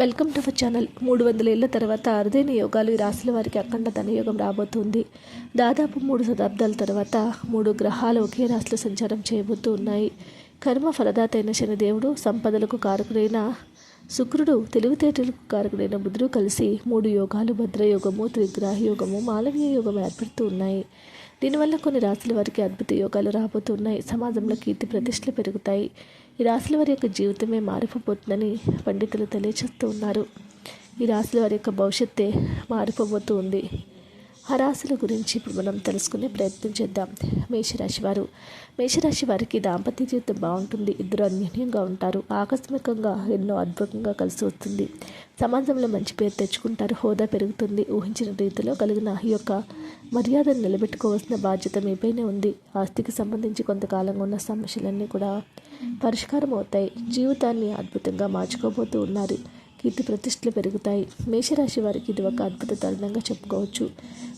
Welcome to our channel. మూడు వందల ఏళ్ళ తర్వాత అరుదైన యోగాలు ఈ రాశుల వారికి అఖండ ధనయోగం రాబోతుంది. దాదాపు మూడు శతాబ్దాల తర్వాత మూడు గ్రహాలు ఒకే రాశిలో సంచారం చేయబోతూ ఉన్నాయి. కర్మ ఫలదాత అయిన శనిదేవుడు సంపదలకు కారకుడైన శుక్రుడు తెలివితేటలకు కారకుడైన బుధుడు కలిసి మూడు యోగాలు భద్రయోగము త్రిగ్రాహ యోగము మాలవీయ యోగం ఏర్పడుతూ ఉన్నాయి. దీనివల్ల కొన్ని రాశుల వారికి అద్భుత యోగాలు రాబోతున్నాయి. సమాజంలో కీర్తి ప్రతిష్టలు పెరుగుతాయి. ఈ రాశుల వారి యొక్క జీవితమే మారిపోబోతుందని పండితులు తెలియచేస్తూ ఉన్నారు. ఈ రాశుల వారి యొక్క భవిష్యత్తే మారిపోబోతూ ఉంది. రాశుల గురించి ఇప్పుడు మనం తెలుసుకునే ప్రయత్నం చేద్దాం. మేషరాశి వారు. మేషరాశి వారికి దాంపత్య జీవితం బాగుంటుంది. ఇద్దరు అన్యోన్యంగా ఉంటారు. ఆకస్మికంగా ఎన్నో అద్భుతంగా కలిసి వస్తుంది. సమాజంలో మంచి పేరు తెచ్చుకుంటారు. హోదా పెరుగుతుంది. ఊహించిన రీతిలో కలిగిన ఈ యొక్క మర్యాదను నిలబెట్టుకోవాల్సిన బాధ్యత మీపైనే ఉంది. ఆస్తికి సంబంధించి కొంతకాలంగా ఉన్న సమస్యలన్నీ కూడా పరిష్కారం అవుతాయి. జీవితాన్ని అద్భుతంగా మార్చుకోబోతూ ఉన్నారు. కీర్తి ప్రతిష్టలు పెరుగుతాయి. మేషరాశి వారికి ఇది ఒక అద్భుత తరుణంగా చెప్పుకోవచ్చు.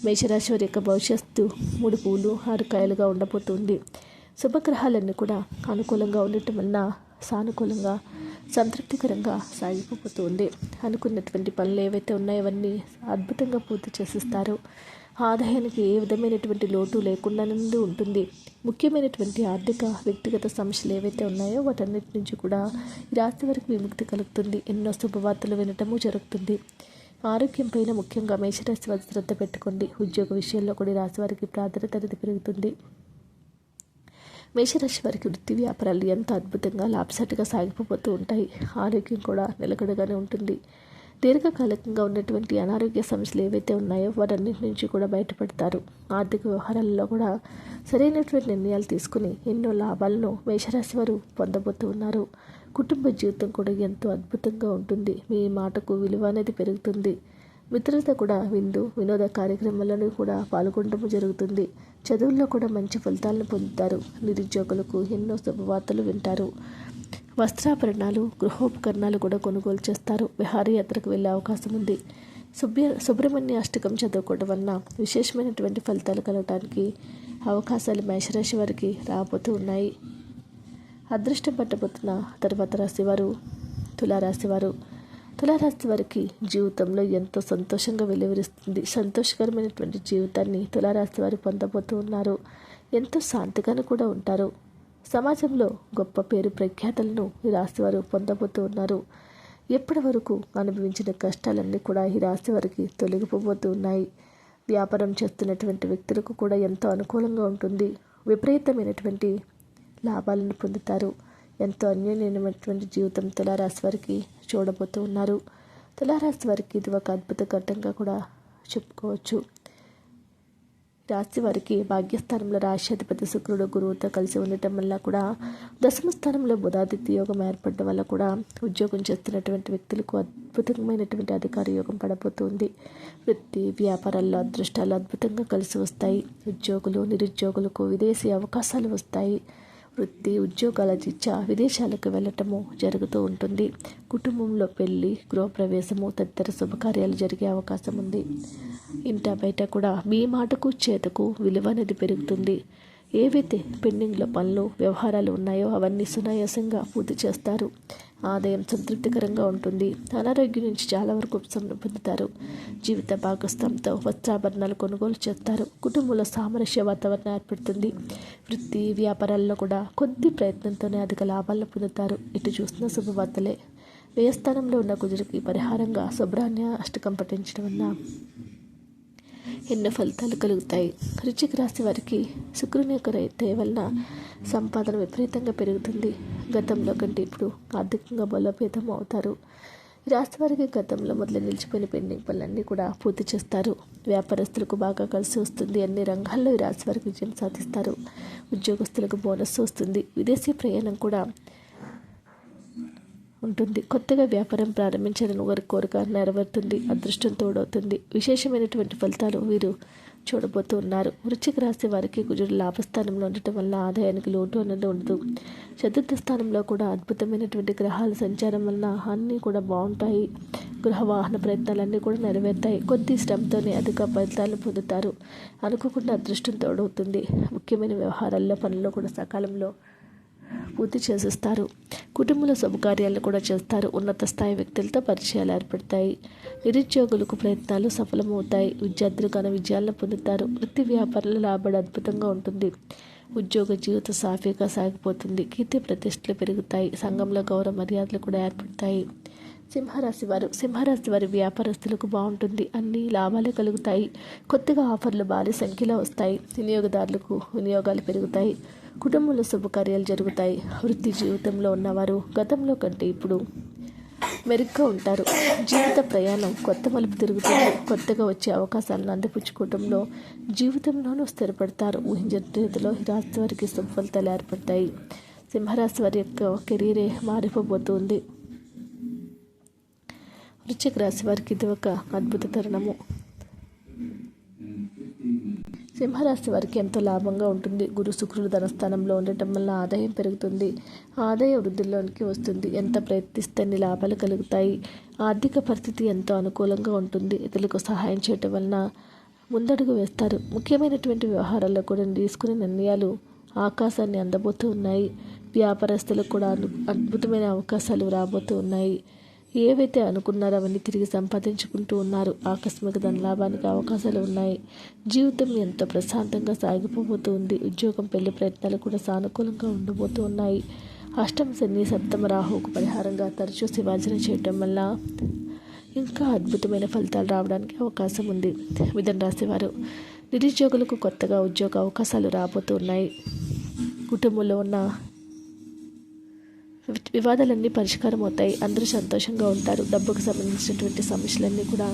మేషరాశి వారి యొక్క భవిష్యత్తు మూడు పూలు ఆరు కాయలుగా ఉండబోతుంది. శుభగ్రహాలన్నీ కూడా అనుకూలంగా ఉండటం వలన సానుకూలంగా సంతృప్తికరంగా సాగిపోతుంది అనుకున్నటువంటి పనులు ఏవైతే ఉన్నాయో అవన్నీ అద్భుతంగా పూర్తి చేసిస్తారు. ఆదాయానికి ఏ విధమైనటువంటి లోటు లేకుండా ఉంటుంది. ముఖ్యమైనటువంటి ఆర్థిక వ్యక్తిగత సమస్యలు ఏవైతే ఉన్నాయో వాటన్నిటి నుంచి కూడా ఈ రాశి వరకు విముక్తి కలుగుతుంది. ఎన్నో శుభవార్తలు వినటము జరుగుతుంది. ఆరోగ్యం పైన ముఖ్యంగా మేషరాశి వారి శ్రద్ధ పెట్టుకోండి. ఉద్యోగ విషయంలో కూడా రాశి వారికి ప్రాధాన్యత అనేది పెరుగుతుంది. మేషరాశి వారికి వృత్తి వ్యాపారాలు ఎంత అద్భుతంగా లాభసాటిగా సాగిపోతూ ఉంటాయి. ఆరోగ్యం కూడా నిలకడగానే ఉంటుంది. దీర్ఘకాలికంగా ఉన్నటువంటి అనారోగ్య సమస్యలు ఏవైతే ఉన్నాయో వాటన్నిటి నుంచి కూడా బయటపడతారు. ఆర్థిక వ్యవహారాల్లో కూడా సరైనటువంటి నిర్ణయాలు తీసుకుని ఎన్నో లాభాలను మేషరాశి వారు పొందబోతూ ఉన్నారు. కుటుంబ జీవితం కూడా ఎంతో అద్భుతంగా ఉంటుంది. మీ మాటకు విలువ అనేది పెరుగుతుంది. మిత్రులతో కూడా విందు వినోద కార్యక్రమాలను కూడా పాల్గొనడం జరుగుతుంది. చదువుల్లో కూడా మంచి ఫలితాలను పొందుతారు. నిరుద్యోగులకు ఎన్నో శుభవార్తలు వింటారు. వస్త్రాభరణాలు గృహోపకరణాలు కూడా కొనుగోలు చేస్తారు. విహారయాత్రకు వెళ్ళే అవకాశం ఉంది. సుబ్య సుబ్రహ్మణ్య అష్టకం చదువుకోవడం వలన విశేషమైనటువంటి ఫలితాలు కలగడానికి అవకాశాలు మేషరాశి వారికి రాబోతూ ఉన్నాయి. అదృష్టం పట్టబోతున్న తర్వాత రాశివారు తులారాశివారు తులారాశి వారికి జీవితంలో ఎంతో సంతోషంగా వెలువరిస్తుంది. సంతోషకరమైనటువంటి జీవితాన్ని తులారాశి వారు పొందబోతూ ఉన్నారు. ఎంతో శాంతిగాను కూడా ఉంటారు. సమాజంలో గొప్ప పేరు ప్రఖ్యాతలను ఈ రాశి వారు పొందబోతూ ఉన్నారు. ఎప్పటి వరకు అనుభవించిన కష్టాలన్నీ కూడా ఈ రాశి వారికి తొలగిపోబోతూ ఉన్నాయి. వ్యాపారం చేస్తున్నటువంటి వ్యక్తులకు కూడా ఎంతో అనుకూలంగా ఉంటుంది. విపరీతమైనటువంటి లాభాలను పొందుతారు. ఎంతో అన్యోన్యమైనటువంటి జీవితం తులారాశి వారికి చూడబోతూ ఉన్నారు. తులారాశి వారికి ఇది ఒక అద్భుత ఘట్టంగా కూడా చెప్పుకోవచ్చు. రాశి వారికి భాగ్యస్థానంలో రాశ్యాధిపతి శుక్రుడు గురువుతో కలిసి ఉండటం వల్ల కూడా దశమ స్థానంలో బుధాదిత్య యోగం ఏర్పడడం వల్ల కూడా ఉద్యోగం చేస్తున్నటువంటి వ్యక్తులకు అద్భుతమైనటువంటి అధికార యోగం పడబోతుంది. వృత్తి వ్యాపారాల్లో అదృష్టాలు అద్భుతంగా కలిసి వస్తాయి. ఉద్యోగులు నిరుద్యోగులకు విదేశీ అవకాశాలు వస్తాయి. వృత్తి ఉద్యోగాల రీత్యా విదేశాలకు వెళ్ళటము జరుగుతూ ఉంటుంది. కుటుంబంలో పెళ్ళి గృహప్రవేశము తదితర శుభకార్యాలు జరిగే అవకాశం ఉంది. ఇంట బయట కూడా మీ మాటకు చేతకు విలువ అనేది పెరుగుతుంది. ఏవైతే పెండింగ్లో పనులు వ్యవహారాలు ఉన్నాయో అవన్నీ సునాయాసంగా పూర్తి చేస్తారు. ఆదాయం సంతృప్తికరంగా ఉంటుంది. అనారోగ్యం నుంచి చాలా వరకు ఉపశమనం పొందుతారు. జీవిత భాగస్థంతో వస్త్రాభరణాలు కొనుగోలు చేస్తారు. కుటుంబంలో సామరస్య వాతావరణం ఏర్పడుతుంది. వృత్తి వ్యాపారాల్లో కూడా కొద్ది ప్రయత్నంతోనే అధిక లాభాలను పొందుతారు. ఇటు చూసిన శుభవార్తలే. వ్యయస్థానంలో ఉన్న కుజుడికి పరిహారంగా శుభ్రాన్య అష్టకం పఠించడం వల్ల ఎన్నో ఫలితాలు కలుగుతాయి. రుచికి రాసి వారికి శుక్రుని యొక్క దయ వలన సంపాదన విపరీతంగా పెరుగుతుంది. గతంలో కంటే ఇప్పుడు ఆర్థికంగా బలోపేతం అవుతారు. రాష్ట్ర వారికి గతంలో మొదలు నిలిచిపోయిన పెండింగ్ పనులన్నీ కూడా పూర్తి చేస్తారు. వ్యాపారస్తులకు బాగా కలిసి వస్తుంది అన్ని రంగాల్లో ఈ రాశి వారికి విజయం సాధిస్తారు. ఉద్యోగస్తులకు బోనస్ వస్తుంది. విదేశీ ప్రయాణం కూడా ఉంటుంది. కొత్తగా వ్యాపారం ప్రారంభించాలని వారి కోరిక నెరవేరుతుంది అదృష్టం తోడవుతుంది. విశేషమైనటువంటి ఫలితాలు వీరు చూడబోతున్నారు వృశ్చిక రాశి వారికి కుజుడు లాభస్థానంలో ఉండటం వల్ల ఆదాయానికి లోటు అనేది ఉండదు. చతుర్థ స్థానంలో కూడా అద్భుతమైనటువంటి గ్రహాల సంచారం వలన అన్నీ కూడా బాగుంటాయి. గృహ వాహన ప్రయత్నాలన్నీ కూడా నెరవేరుతాయి. కొద్ది శ్రమతోనే అధిక ఫలితాలు పొందుతారు. అనుకోకుండా అదృష్టం తోడవుతుంది. ముఖ్యమైన వ్యవహారాల్లో పనుల్లో కూడా సకాలంలో పూర్తి చేసిస్తారు. కుటుంబంలో శుభకార్యాలు కూడా చేస్తారు. ఉన్నత స్థాయి వ్యక్తులతో పరిచయాలు ఏర్పడతాయి. నిరుద్యోగులకు ప్రయత్నాలు సఫలమవుతాయి. విద్యార్థులు ఘన విజయాలను పొందుతారు. వృత్తి వ్యాపారాల లాభాలు అద్భుతంగా ఉంటుంది. ఉద్యోగ జీవితం సాఫీగా సాగిపోతుంది. కీర్తి ప్రతిష్టలు పెరుగుతాయి. సంఘంలో గౌరవ మర్యాదలు కూడా ఏర్పడతాయి. సింహరాశి వారు సింహరాశి వారి వ్యాపారస్తులకు బాగుంటుంది. అన్ని లాభాలే కలుగుతాయి. కొత్తగా ఆఫర్లు భారీ సంఖ్యలో వస్తాయి. వినియోగదారులకు వినియోగాలు పెరుగుతాయి. కుటుంబంలో శుభకార్యాలు జరుగుతాయి. వృత్తి జీవితంలో ఉన్నవారు గతంలో కంటే ఇప్పుడు మెరుగ్గా ఉంటారు. జీవిత ప్రయాణం కొత్త మలుపు తిరుగుతుంది. కొత్తగా వచ్చే అవకాశాలను అందిపుచ్చుకోవడంలో జీవితంలోనూ స్థిరపడతారు. ఊహించిన రీతిలో రాశి వారికి శుభ ఏర్పడతాయి. సింహరాశి వారి యొక్క కెరీరే మారిపోబోతుంది. వృశ్చిక రాశి వారికి ఇది ఒక అద్భుత తరుణము. సింహరాశి వారికి ఎంతో లాభంగా ఉంటుంది. గురు శుక్రుడు ధనస్థానంలో ఉండటం వల్ల ఆదాయం పెరుగుతుంది. ఆదాయ వృద్ధిలోనికి వస్తుంది. ఎంత ప్రయత్నిస్తే అన్ని లాభాలు కలుగుతాయి. ఆర్థిక పరిస్థితి ఎంతో అనుకూలంగా ఉంటుంది. ఇతరులకు సహాయం చేయటం వలన ముందడుగు వేస్తారు. ముఖ్యమైనటువంటి వ్యవహారాల్లో కూడా తీసుకునే నిర్ణయాలు ఆకాశాన్ని అందబోతూ ఉన్నాయి. వ్యాపారస్తులకు కూడా అద్భుతమైన అవకాశాలు రాబోతూ ఉన్నాయి. ఏవైతే అనుకున్నారో అవన్నీ తిరిగి సంపాదించుకుంటూ ఉన్నారు. ఆకస్మిక ధనలాభానికి అవకాశాలు ఉన్నాయి. జీవితం ఎంతో ప్రశాంతంగా సాగిపోబోతూ ఉంది ఉద్యోగం పెళ్ళి ప్రయత్నాలు కూడా సానుకూలంగా ఉండబోతూ ఉన్నాయి అష్టమ శని సప్తమ రాహుకు పరిహారంగా తరచూ శివాజన చేయటం వల్ల ఇంకా అద్భుతమైన ఫలితాలు రావడానికి అవకాశం ఉంది. విధం రాసేవారు నిరుద్యోగులకు కొత్తగా ఉద్యోగ అవకాశాలు రాబోతూ ఉన్నాయి కుటుంబంలో ఉన్న వివాదాలన్నీ పరిష్కారం అవుతాయి అందరూ సంతోషంగా ఉంటారు. డబ్బుకు సంబంధించినటువంటి సమస్యలన్నీ కూడా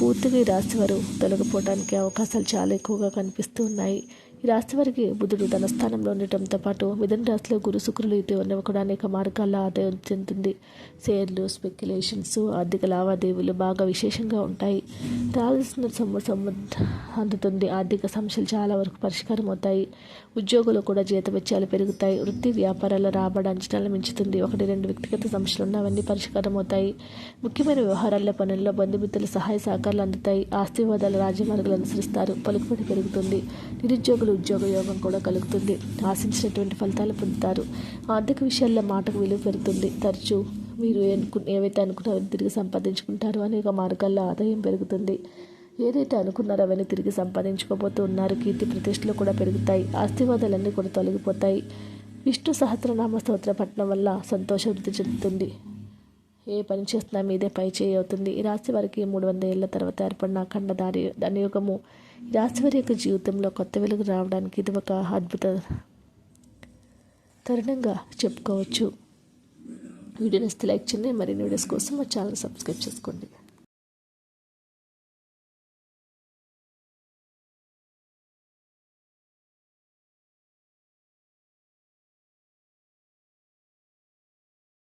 పూర్తిగా రాసేవారు తొలగిపోవడానికి అవకాశాలు చాలా ఎక్కువగా కనిపిస్తూ ఉన్నాయి. ఈ రాశి వారికి బుధుడు తన స్థానంలో ఉండటంతో పాటు మిథున రాశిలో గురు శుక్రులు ఇటు ఉన్న కూడా అనేక మార్గాల్లో ఆదాయం చెందుతుంది. షేర్లు స్పెక్యులేషన్స్ ఆర్థిక లావాదేవీలు బాగా విశేషంగా ఉంటాయి. రావాల్సిన సొమ్ము అందుతుంది ఆర్థిక సమస్యలు చాలా వరకు పరిష్కారం అవుతాయి. ఉద్యోగులు కూడా జీతవెచ్చాలు పెరుగుతాయి. వృత్తి వ్యాపారాల రాబడి అంచనాలు మించుతుంది. ఒకటి రెండు వ్యక్తిగత సమస్యలు ఉన్నవన్నీ పరిష్కారం అవుతాయి. ముఖ్యమైన వ్యవహారాల పనుల్లో బంధుమిత్రుల సహాయ సహకారాలు అందుతాయి. ఆస్తివాదాలు రాజమార్గాలు అనుసరిస్తారు. పలుకుబడి పెరుగుతుంది. నిరుద్యోగులు ఉద్యోగ యోగం కూడా కలుగుతుంది. ఆశించినటువంటి ఫలితాలు పొందుతారు. ఆర్థిక విషయాల్లో మాటకు విలువ పెరుగుతుంది. తరచూ మీరు అనుకు ఏవైతే అనుకున్నారో తిరిగి సంపాదించుకుంటారో అనేక మార్గాల్లో ఆదాయం పెరుగుతుంది. ఏదైతే అనుకున్నారో అవన్నీ తిరిగి సంపాదించుకోబోతూ ఉన్నారు. కీర్తి ప్రతిష్టలు కూడా పెరుగుతాయి. ఆస్తివాదాలన్నీ కూడా తొలగిపోతాయి. విష్ణు సహస్రనామ స్తోత్ర పట్టణం వల్ల సంతోష వృద్ధి చెందుతుంది. ఏ పని చేస్తున్నా మీదే పై చేయి అవుతుంది. ఈ రాశి వారికి మూడు వందల ఏళ్ళ తర్వాత ఏర్పడిన అఖండ దారి ధనయుగము రాశివారి యొక్క జీవితంలో కొత్త వెలుగు రావడానికి ఇది ఒక అద్భుత తరుణంగా చెప్పుకోవచ్చు. వీడియోని లైక్ చేయండి మరిన్ని వీడియోస్ కోసం మా ఛానల్ సబ్స్క్రైబ్ చేసుకోండి.